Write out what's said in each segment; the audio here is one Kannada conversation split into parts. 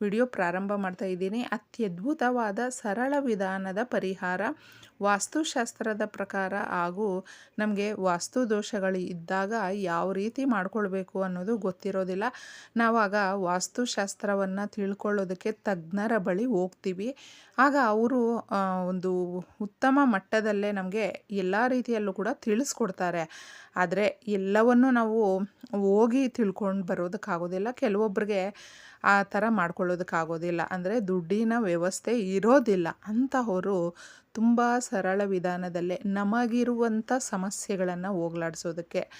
ವಿಡಿಯೋ ಪ್ರಾರಂಭ ಮಾಡ್ತಾ ಇದ್ದೀನಿ. ಅತ್ಯದ್ಭುತವಾದ ಸರಳ ವಿಧಾನದ ಪರಿಹಾರ ವಾಸ್ತುಶಾಸ್ತ್ರದ ಪ್ರಕಾರ ಹಾಗೂ ನಮಗೆ ವಾಸ್ತು ದೋಷಗಳು ಇದ್ದಾಗ ಯಾವ ರೀತಿ ಮಾಡಿಕೊಳ್ಬೇಕು ಅನ್ನೋದು ಗೊತ್ತಿರೋದಿಲ್ಲ. ನಾವಾಗ ವಾಸ್ತುಶಾಸ್ತ್ರವನ್ನು ತಿಳ್ಕೊಳ್ಳೋದಕ್ಕೆ ತಜ್ಞರ ಬಳಿ ಹೋಗ್ತೀವಿ. ಆಗ ಅವರು ಒಂದು ಉತ್ತಮ ಮಟ್ಟದಲ್ಲೇ ನಮಗೆ ಎಲ್ಲ ರೀತಿಯಲ್ಲೂ ಕೂಡ ತಿಳಿಸ್ಕೊಡ್ತಾರೆ. ಆದರೆ ಎಲ್ಲವನ್ನು ನಾವು ಹೋಗಿ ತಿಳ್ಕೊಂಡು ಬರೋದಕ್ಕಾಗೋದಿಲ್ಲ. ಕೆಲವೊಬ್ಬರಿಗೆ ಆ ಥರ ಮಾಡ್ಕೊಳ್ಳೋದಕ್ಕಾಗೋದಿಲ್ಲ. ಅಂದರೆ ದುಡ್ಡಿನ ವ್ಯವಸ್ಥೆ ಇರೋದಿಲ್ಲ. ಅಂತಹವರು ತುಂಬ ಸರಳ ವಿಧಾನದಲ್ಲೇ ನಮಗಿರುವಂಥ ಸಮಸ್ಯೆಗಳನ್ನು ಹೋಗ್ಲಾಡಿಸೋದಕ್ಕೆ.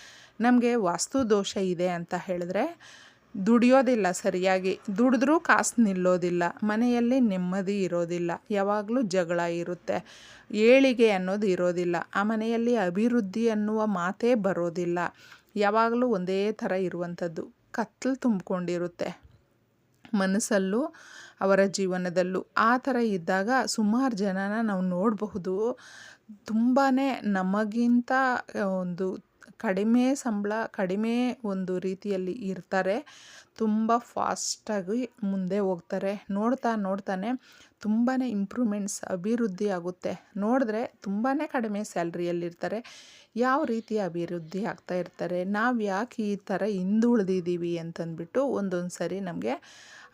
ನಮಗೆ ವಾಸ್ತು ದೋಷ ಇದೆ ಅಂತ ಹೇಳಿದ್ರೆ ದುಡಿಯೋದಿಲ್ಲ ಸರಿಯಾಗಿ. ದುಡಿದ್ರೂ ಕಾಸು ನಿಲ್ಲೋದಿಲ್ಲ. ಮನೆಯಲ್ಲಿ ನೆಮ್ಮದಿ ಇರೋದಿಲ್ಲ. ಯಾವಾಗಲೂ ಜಗಳ ಇರುತ್ತೆ. ಏಳಿಗೆ ಅನ್ನೋದು ಇರೋದಿಲ್ಲ. ಆ ಮನೆಯಲ್ಲಿ ಅಭಿವೃದ್ಧಿ ಅನ್ನುವ ಮಾತೇ ಬರೋದಿಲ್ಲ. ಯಾವಾಗಲೂ ಒಂದೇ ಥರ ಇರುವಂಥದ್ದು. ಕತ್ತಲು ತುಂಬಿಕೊಂಡಿರುತ್ತೆ. ಮನಸ್ಸಲ್ಲೂ ಅವರ ಜೀವನದಲ್ಲೂ ಆ ಥರ ಇದ್ದಾಗ ಸುಮಾರು ಜನನ ನಾವು ನೋಡಬಹುದು. ತುಂಬಾ ನಮಗಿಂತ ಒಂದು ಕಡಿಮೆ ಸಂಬಳ, ಕಡಿಮೆ ಒಂದು ರೀತಿಯಲ್ಲಿ ಇರ್ತಾರೆ. ತುಂಬ ಫಾಸ್ಟಾಗಿ ಮುಂದೆ ಹೋಗ್ತಾರೆ. ನೋಡ್ತಾ ನೋಡ್ತಾನೆ ತುಂಬಾ ಇಂಪ್ರೂವ್ಮೆಂಟ್ಸ್, ಅಭಿವೃದ್ಧಿ ಆಗುತ್ತೆ. ನೋಡಿದ್ರೆ ತುಂಬಾ ಕಡಿಮೆ ಸ್ಯಾಲ್ರಿಯಲ್ಲಿರ್ತಾರೆ. ಯಾವ ರೀತಿ ಅಭಿವೃದ್ಧಿ ಆಗ್ತಾ ಇರ್ತಾರೆ? ನಾವು ಯಾಕೆ ಈ ಥರ ಹಿಂದುಳಿದಿದ್ದೀವಿ ಅಂತಂದ್ಬಿಟ್ಟು ಒಂದೊಂದು ಸರಿ ನಮಗೆ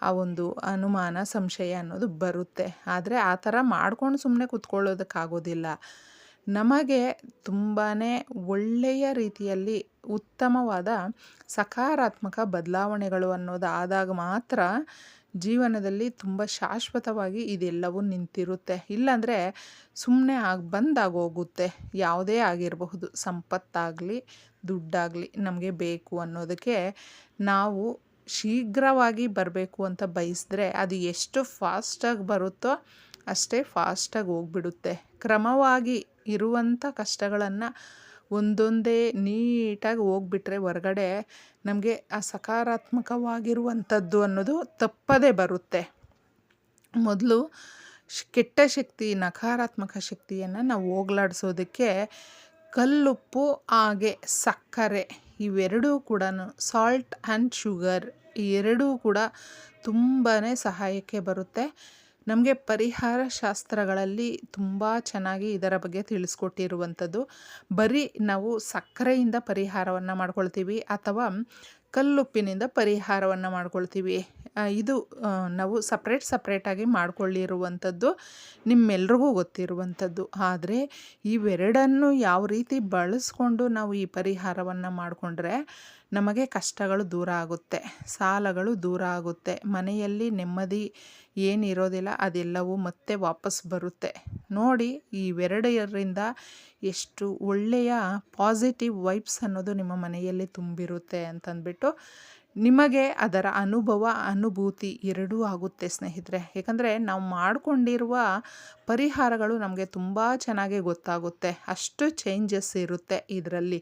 ಆ ಒಂದು ಅನುಮಾನ, ಸಂಶಯ ಅನ್ನೋದು ಬರುತ್ತೆ. ಆದರೆ ಆ ಥರ ಮಾಡ್ಕೊಂಡು ಸುಮ್ಮನೆ ಕೂತ್ಕೊಳ್ಳೋದಕ್ಕಾಗೋದಿಲ್ಲ. ನಮಗೆ ತುಂಬಾ ಒಳ್ಳೆಯ ರೀತಿಯಲ್ಲಿ ಉತ್ತಮವಾದ ಸಕಾರಾತ್ಮಕ ಬದಲಾವಣೆಗಳು ಅನ್ನೋದು ಆದಾಗ ಮಾತ್ರ ಜೀವನದಲ್ಲಿ ತುಂಬ ಶಾಶ್ವತವಾಗಿ ಇದೆಲ್ಲವೂ ನಿಂತಿರುತ್ತೆ. ಇಲ್ಲಾಂದರೆ ಸುಮ್ಮನೆ ಆಗಿ ಬಂದಾಗೋಗುತ್ತೆ ಯಾವುದೇ ಆಗಿರಬಹುದು. ಸಂಪತ್ತಾಗಲಿ, ದುಡ್ಡಾಗಲಿ ನಮಗೆ ಬೇಕು ಅನ್ನೋದಕ್ಕೆ ನಾವು ಶೀಘ್ರವಾಗಿ ಬರಬೇಕು ಅಂತ ಬಯಸಿದ್ರೆ ಅದು ಎಷ್ಟು ಫಾಸ್ಟಾಗಿ ಬರುತ್ತೋ ಅಷ್ಟೇ ಫಾಸ್ಟಾಗಿ ಹೋಗ್ಬಿಡುತ್ತೆ. ಕ್ರಮವಾಗಿ ಇರುವಂಥ ಕಷ್ಟಗಳನ್ನು ಒಂದೊಂದೇ ನೀಟಾಗಿ ಹೋಗ್ಬಿಟ್ರೆ ಹೊರಗಡೆ ನಮಗೆ ಆ ಸಕಾರಾತ್ಮಕವಾಗಿರುವಂಥದ್ದು ಅನ್ನೋದು ತಪ್ಪದೇ ಬರುತ್ತೆ. ಮೊದಲು ಕೆಟ್ಟ ಶಕ್ತಿ, ನಕಾರಾತ್ಮಕ ಶಕ್ತಿಯನ್ನು ನಾವು ಹೋಗ್ಲಾಡಿಸೋದಕ್ಕೆ ಕಲ್ಲುಪ್ಪು, ಹಾಗೆ ಸಕ್ಕರೆ ಇವೆರಡೂ ಕೂಡ ಸಾಲ್ಟ್ ಆ್ಯಂಡ್ ಶುಗರ್ ಎರಡೂ ಕೂಡ ತುಂಬಾ ಸಹಾಯಕ್ಕೆ ಬರುತ್ತೆ. ನಮಗೆ ಪರಿಹಾರ ಶಾಸ್ತ್ರಗಳಲ್ಲಿ ತುಂಬ ಚೆನ್ನಾಗಿ ಇದರ ಬಗ್ಗೆ ತಿಳಿಸ್ಕೊಟ್ಟಿರುವಂಥದ್ದು. ಬರೀ ನಾವು ಸಕ್ಕರೆಯಿಂದ ಪರಿಹಾರವನ್ನು ಮಾಡ್ಕೊಳ್ತೀವಿ ಅಥವಾ ಕಲ್ಲುಪ್ಪಿನಿಂದ ಪರಿಹಾರವನ್ನು ಮಾಡ್ಕೊಳ್ತೀವಿ. ಇದು ನಾವು ಸಪ್ರೇಟ್ ಸಪ್ರೇಟಾಗಿ ಮಾಡಿಕೊಳ್ಳಿರುವಂಥದ್ದು ನಿಮ್ಮೆಲ್ರಿಗೂ ಗೊತ್ತಿರುವಂಥದ್ದು. ಆದರೆ ಇವೆರಡನ್ನು ಯಾವ ರೀತಿ ಬಳಸ್ಕೊಂಡು ನಾವು ಈ ಪರಿಹಾರವನ್ನು ಮಾಡಿಕೊಂಡ್ರೆ ನಮಗೆ ಕಷ್ಟಗಳು ದೂರ ಆಗುತ್ತೆ, ಸಾಲಗಳು ದೂರ ಆಗುತ್ತೆ. ಮನೆಯಲ್ಲಿ ನೆಮ್ಮದಿ ಏನಿರೋದಿಲ್ಲ, ಅದೆಲ್ಲವೂ ಮತ್ತೆ ವಾಪಸ್ ಬರುತ್ತೆ. ನೋಡಿ, ಇವೆರಡರಿಂದ ಎಷ್ಟು ಒಳ್ಳೆಯ ಪಾಸಿಟಿವ್ ವೈಬ್ಸ್ ಅನ್ನೋದು ನಿಮ್ಮ ಮನೆಯಲ್ಲಿ ತುಂಬಿರುತ್ತೆ ಅಂತಂದ್ಬಿಟ್ಟು ನಿಮಗೆ ಅದರ ಅನುಭವ, ಅನುಭೂತಿ ಎರಡೂ ಆಗುತ್ತೆ ಸ್ನೇಹಿತರೆ. ಏಕೆಂದರೆ ನಾವು ಮಾಡಿಕೊಂಡಿರುವ ಪರಿಹಾರಗಳು ನಮಗೆ ತುಂಬ ಚೆನ್ನಾಗಿ ಗೊತ್ತಾಗುತ್ತೆ. ಅಷ್ಟು ಚೇಂಜಸ್ ಇರುತ್ತೆ ಇದರಲ್ಲಿ.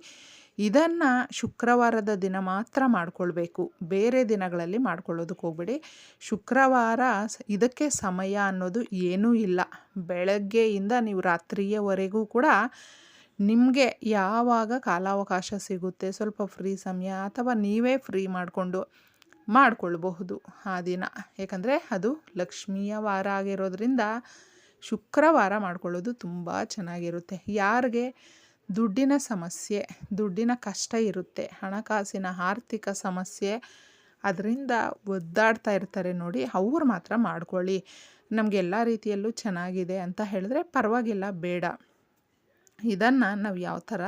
ಇದನ್ನು ಶುಕ್ರವಾರದ ದಿನ ಮಾತ್ರ ಮಾಡಿಕೊಳ್ಬೇಕು. ಬೇರೆ ದಿನಗಳಲ್ಲಿ ಮಾಡ್ಕೊಳ್ಳೋದಕ್ಕೆ ಹೋಗ್ಬೇಡಿ. ಶುಕ್ರವಾರ ಇದಕ್ಕೆ ಸಮಯ ಅನ್ನೋದು ಏನೂ ಇಲ್ಲ. ಬೆಳಗ್ಗೆಯಿಂದ ನೀವು ರಾತ್ರಿಯವರೆಗೂ ಕೂಡ ನಿಮಗೆ ಯಾವಾಗ ಕಾಲಾವಕಾಶ ಸಿಗುತ್ತೆ, ಸ್ವಲ್ಪ ಫ್ರೀ ಸಮಯ ಅಥವಾ ನೀವೇ ಫ್ರೀ ಮಾಡಿಕೊಂಡು ಮಾಡಿಕೊಳ್ಬಹುದು ಆ ದಿನ. ಏಕೆಂದರೆ ಅದು ಲಕ್ಷ್ಮಿಯ ವಾರ ಆಗಿರೋದ್ರಿಂದ ಶುಕ್ರವಾರ ಮಾಡ್ಕೊಳ್ಳೋದು ತುಂಬ ಚೆನ್ನಾಗಿರುತ್ತೆ. ಯಾರಿಗೆ ದುಡ್ಡಿನ ಸಮಸ್ಯೆ, ದುಡ್ಡಿನ ಕಷ್ಟ ಇರುತ್ತೆ. ಹಣಕಾಸಿನ ಆರ್ಥಿಕ ಸಮಸ್ಯೆ ಅದರಿಂದ ಒದ್ದಾಡ್ತಾ ಇರ್ತಾರೆ ನೋಡಿ, ಅವ್ರು ಮಾತ್ರ ಮಾಡ್ಕೊಳ್ಳಿ. ನಮಗೆ ಎಲ್ಲ ರೀತಿಯಲ್ಲೂ ಚೆನ್ನಾಗಿದೆ ಅಂತ ಹೇಳಿದ್ರೆ ಪರವಾಗಿಲ್ಲ, ಬೇಡ. ಇದನ್ನು ನಾವು ಯಾವ ಥರ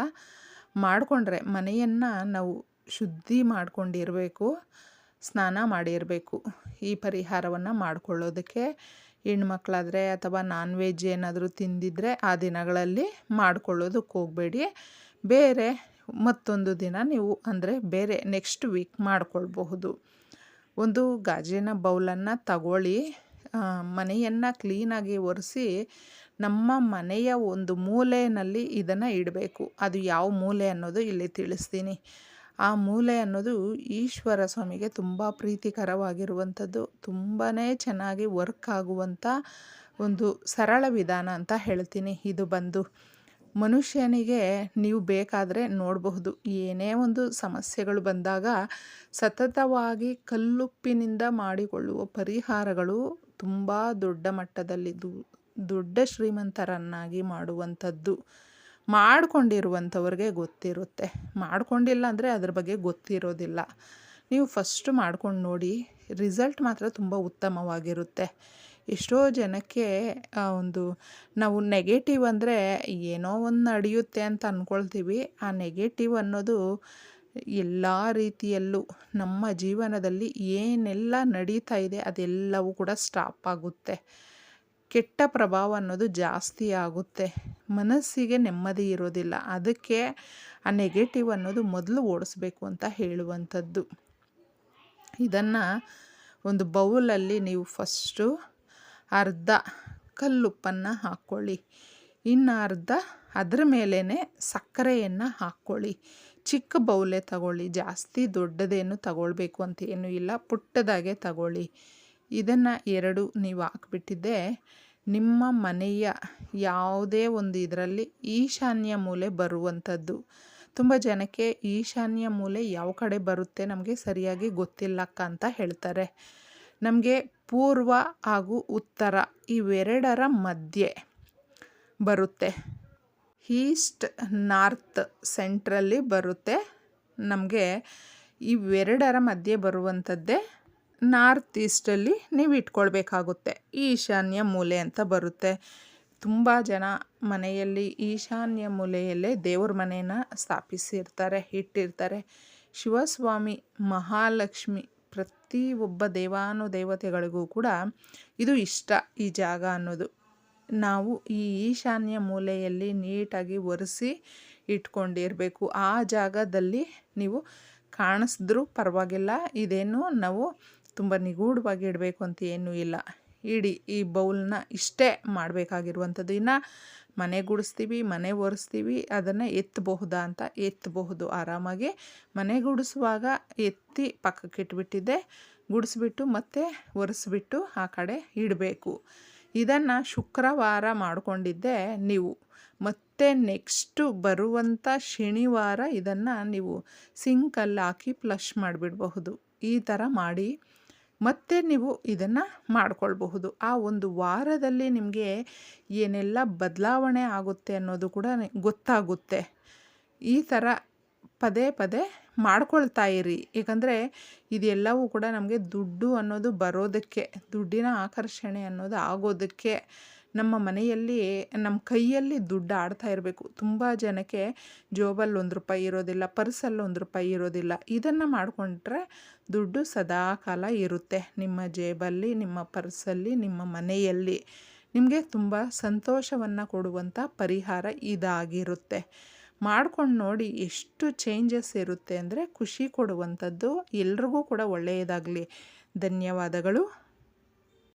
ಮಾಡಿಕೊಂಡ್ರೆ ಮನೆಯನ್ನು ನಾವು ಶುದ್ಧಿ ಮಾಡ್ಕೊಂಡಿರಬೇಕು, ಸ್ನಾನ ಮಾಡಿರಬೇಕು, ಈ ಪರಿಹಾರವನ್ನು ಮಾಡಿಕೊಳ್ಳೋದಕ್ಕೆ ಹೆಣ್ಮಕ್ಳಾದರೆ ಅಥವಾ ನಾನ್ ವೆಜ್ ಏನಾದರೂ ತಿಂದಿದ್ದರೆ ಆ ದಿನಗಳಲ್ಲಿ ಮಾಡ್ಕೊಳ್ಳೋದಕ್ಕೆ ಹೋಗಬೇಡಿ. ಬೇರೆ ಮತ್ತೊಂದು ದಿನ ನೀವು ಅಂದರೆ ಬೇರೆ ನೆಕ್ಸ್ಟ್ ವೀಕ್ ಮಾಡಿಕೊಳ್ಬಹುದು. ಒಂದು ಗಾಜಿನ ಬೌಲನ್ನು ತಗೊಳ್ಳಿ. ಮನೆಯನ್ನು ಕ್ಲೀನಾಗಿ ಒರೆಸಿ ನಮ್ಮ ಮನೆಯ ಒಂದು ಮೂಲೆಯಲ್ಲಿ ಇದನ್ನು ಇಡಬೇಕು. ಅದು ಯಾವ ಮೂಲೆ ಅನ್ನೋದು ಇಲ್ಲಿ ತಿಳಿಸ್ತೀನಿ. ಆ ಮೂಲೆ ಅನ್ನೋದು ಈಶ್ವರ ಸ್ವಾಮಿಗೆ ತುಂಬ ಪ್ರೀತಿಕರವಾಗಿರುವಂಥದ್ದು. ತುಂಬಾ ಚೆನ್ನಾಗಿ ವರ್ಕ್ ಆಗುವಂಥ ಒಂದು ಸರಳ ವಿಧಾನ ಅಂತ ಹೇಳ್ತೀನಿ ಇದು ಬಂದು. ಮನುಷ್ಯನಿಗೆ ನೀವು ಬೇಕಾದರೆ ನೋಡಬಹುದು. ಏನೇ ಒಂದು ಸಮಸ್ಯೆಗಳು ಬಂದಾಗ ಸತತವಾಗಿ ಕಲ್ಲುಪ್ಪಿನಿಂದ ಮಾಡಿಕೊಳ್ಳುವ ಪರಿಹಾರಗಳು ತುಂಬ ದೊಡ್ಡ ಮಟ್ಟದಲ್ಲಿ ದೊಡ್ಡ ಶ್ರೀಮಂತರನ್ನಾಗಿ ಮಾಡುವಂಥದ್ದು. ಮಾಡ್ಕೊಂಡಿರುವಂಥವ್ರಿಗೆ ಗೊತ್ತಿರುತ್ತೆ. ಮಾಡ್ಕೊಂಡಿಲ್ಲ ಅಂದರೆ ಅದ್ರ ಬಗ್ಗೆ ಗೊತ್ತಿರೋದಿಲ್ಲ. ನೀವು ಫಸ್ಟ್ ಮಾಡ್ಕೊಂಡು ನೋಡಿ ರಿಸಲ್ಟ್ ಮಾತ್ರ ತುಂಬ ಉತ್ತಮವಾಗಿರುತ್ತೆ. ಎಷ್ಟೋ ಜನಕ್ಕೆ ಒಂದು ನಾವು ನೆಗೆಟಿವ್ ಅಂದರೆ ಏನೋ ಒಂದು ನಡೆಯುತ್ತೆ ಅಂತ ಅಂದ್ಕೊಳ್ತೀವಿ ಆ ನೆಗೆಟಿವ್ ಅನ್ನೋದು ಎಲ್ಲ ರೀತಿಯಲ್ಲೂ ನಮ್ಮ ಜೀವನದಲ್ಲಿ ಏನೆಲ್ಲ ನಡೀತಾ ಇದೆ ಅದೆಲ್ಲವೂ ಕೂಡ ಸ್ಟಾಪ್ ಆಗುತ್ತೆ. ಕೆಟ್ಟ ಪ್ರಭಾವ ಅನ್ನೋದು ಜಾಸ್ತಿ ಆಗುತ್ತೆ. ಮನಸ್ಸಿಗೆ ನೆಮ್ಮದಿ ಇರೋದಿಲ್ಲ. ಅದಕ್ಕೆ ಆ ನೆಗೆಟಿವ್ ಅನ್ನೋದು ಮೊದಲು ಓಡಿಸ್ಬೇಕು ಅಂತ ಹೇಳುವಂಥದ್ದು. ಇದನ್ನು ಒಂದು ಬೌಲಲ್ಲಿ ನೀವು ಫಸ್ಟು ಅರ್ಧ ಕಲ್ಲುಪ್ಪನ್ನು ಹಾಕ್ಕೊಳ್ಳಿ. ಇನ್ನು ಅರ್ಧ ಅದರ ಮೇಲೇ ಸಕ್ಕರೆಯನ್ನು ಹಾಕ್ಕೊಳ್ಳಿ. ಚಿಕ್ಕ ಬೌಲೇ ತಗೊಳ್ಳಿ. ಜಾಸ್ತಿ ದೊಡ್ಡದೇನು ತಗೊಳ್ಬೇಕು ಅಂತ ಏನೂ ಇಲ್ಲ. ಪುಟ್ಟದಾಗೆ ತಗೊಳ್ಳಿ. ಇದನ್ನು ಎರಡು ನೀವು ಹಾಕ್ಬಿಟ್ಟಿದ್ದೆ. ನಿಮ್ಮ ಮನೆಯ ಯಾವುದೇ ಒಂದು ಇದರಲ್ಲಿ ಈಶಾನ್ಯ ಮೂಲೆ ಬರುವಂಥದ್ದು. ತುಂಬ ಜನಕ್ಕೆ ಈಶಾನ್ಯ ಮೂಲೆ ಯಾವ ಕಡೆ ಬರುತ್ತೆ ನಮಗೆ ಸರಿಯಾಗಿ ಗೊತ್ತಿಲ್ಲಕ್ಕ ಅಂತ ಹೇಳ್ತಾರೆ. ನಮಗೆ ಪೂರ್ವ ಹಾಗೂ ಉತ್ತರ ಇವೆರಡರ ಮಧ್ಯೆ ಬರುತ್ತೆ. ಈಸ್ಟ್, ನಾರ್ತ್, ಸೆಂಟ್ರಲ್ಲಿ ಬರುತ್ತೆ. ನಮಗೆ ಇವೆರಡರ ಮಧ್ಯೆ ಬರುವಂಥದ್ದೇ ನಾರ್ತ್ ಈಸ್ಟಲ್ಲಿ ನೀವು ಇಟ್ಕೊಳ್ಬೇಕಾಗುತ್ತೆ. ಈಶಾನ್ಯ ಮೂಲೆ ಅಂತ ಬರುತ್ತೆ. ತುಂಬ ಜನ ಮನೆಯಲ್ಲಿ ಈಶಾನ್ಯ ಮೂಲೆಯಲ್ಲೇ ದೇವ್ರ ಮನೆಯನ್ನ ಸ್ಥಾಪಿಸಿರ್ತಾರೆ, ಇಟ್ಟಿರ್ತಾರೆ. ಶಿವಸ್ವಾಮಿ, ಮಹಾಲಕ್ಷ್ಮಿ ಪ್ರತಿ ಒಬ್ಬ ದೇವಾನು ದೇವತೆಗಳಿಗೂ ಕೂಡ ಇದು ಇಷ್ಟ ಈ ಜಾಗ ಅನ್ನೋದು. ನಾವು ಈ ಈಶಾನ್ಯ ಮೂಲೆಯಲ್ಲಿ ನೀಟಾಗಿ ಒರೆಸಿ ಇಟ್ಕೊಂಡಿರಬೇಕು. ಆ ಜಾಗದಲ್ಲಿ ನೀವು ಕಾಣಿಸಿದ್ರೂ ಪರವಾಗಿಲ್ಲ. ಇದೇನು ನಾವು ತುಂಬ ನಿಗೂಢವಾಗಿ ಇಡಬೇಕು ಅಂತ ಏನೂ ಇಲ್ಲ. ಇಡಿ ಈ ಬೌಲ್ನ ಇಷ್ಟೇ ಮಾಡಬೇಕಾಗಿರುವಂಥದ್ದು. ಇನ್ನು ಮನೆ ಗುಡಿಸ್ತೀವಿ, ಮನೆ ಒರೆಸ್ತೀವಿ, ಅದನ್ನು ಎತ್ತಬಹುದಾ ಅಂತ ಎತ್ತಬಹುದು. ಆರಾಮಾಗಿ ಮನೆ ಗುಡಿಸುವಾಗ ಎತ್ತಿ ಪಕ್ಕಕ್ಕೆ ಇಟ್ಬಿಟ್ಟಿದ್ದೆ, ಗುಡಿಸ್ಬಿಟ್ಟು ಮತ್ತೆ ಒರೆಸ್ಬಿಟ್ಟು ಆ ಕಡೆ ಇಡಬೇಕು. ಇದನ್ನು ಶುಕ್ರವಾರ ಮಾಡಿಕೊಂಡಿದ್ದೆ ನೀವು. ಮತ್ತೆ ನೆಕ್ಸ್ಟು ಬರುವಂಥ ಶನಿವಾರ ಇದನ್ನು ನೀವು ಸಿಂಕಲ್ಲಿ ಹಾಕಿ ಫ್ಲಶ್ ಮಾಡಿಬಿಡಬಹುದು. ಈ ಥರ ಮಾಡಿ ಮತ್ತೆ ನೀವು ಇದನ್ನು ಮಾಡ್ಕೊಳ್ಬಹುದು. ಆ ಒಂದು ವಾರದಲ್ಲಿ ನಿಮಗೆ ಏನೆಲ್ಲ ಬದಲಾವಣೆ ಆಗುತ್ತೆ ಅನ್ನೋದು ಕೂಡ ಗೊತ್ತಾಗುತ್ತೆ. ಈ ಥರ ಪದೇ ಪದೇ ಮಾಡ್ಕೊಳ್ತಾ ಇರಿ. ಏಕೆಂದರೆ ಇದೆಲ್ಲವೂ ಕೂಡ ನಮಗೆ ದುಡ್ಡು ಅನ್ನೋದು ಬರೋದಕ್ಕೆ, ದುಡ್ಡಿನ ಆಕರ್ಷಣೆ ಅನ್ನೋದು ಆಗೋದಕ್ಕೆ ನಮ್ಮ ಮನೆಯಲ್ಲಿ ನಮ್ಮ ಕೈಯಲ್ಲಿ ದುಡ್ಡು ಆಡ್ತಾ ಇರಬೇಕು. ತುಂಬ ಜನಕ್ಕೆ ಜೋಬಲ್ಲಿ ಒಂದು ರೂಪಾಯಿ ಇರೋದಿಲ್ಲ ಪರ್ಸಲ್ಲಿ ಒಂದು ರೂಪಾಯಿ ಇರೋದಿಲ್ಲ. ಇದನ್ನು ಮಾಡಿಕೊಂಡ್ರೆ ದುಡ್ಡು ಸದಾ ಕಾಲ ಇರುತ್ತೆ. ನಿಮ್ಮ ಜೇಬಲ್ಲಿ, ನಿಮ್ಮ ಪರ್ಸಲ್ಲಿ, ನಿಮ್ಮ ಮನೆಯಲ್ಲಿ. ನಿಮಗೆ ತುಂಬ ಸಂತೋಷವನ್ನು ಕೊಡುವಂಥ ಪರಿಹಾರ ಇದಾಗಿರುತ್ತೆ. ಮಾಡ್ಕೊಂಡು ನೋಡಿ ಎಷ್ಟು ಚೇಂಜಸ್ ಇರುತ್ತೆ ಅಂದರೆ ಖುಷಿ ಕೊಡುವಂಥದ್ದು ಎಲ್ರಿಗೂ ಕೂಡ ಒಳ್ಳೆಯದಾಗಲಿ. ಧನ್ಯವಾದಗಳು.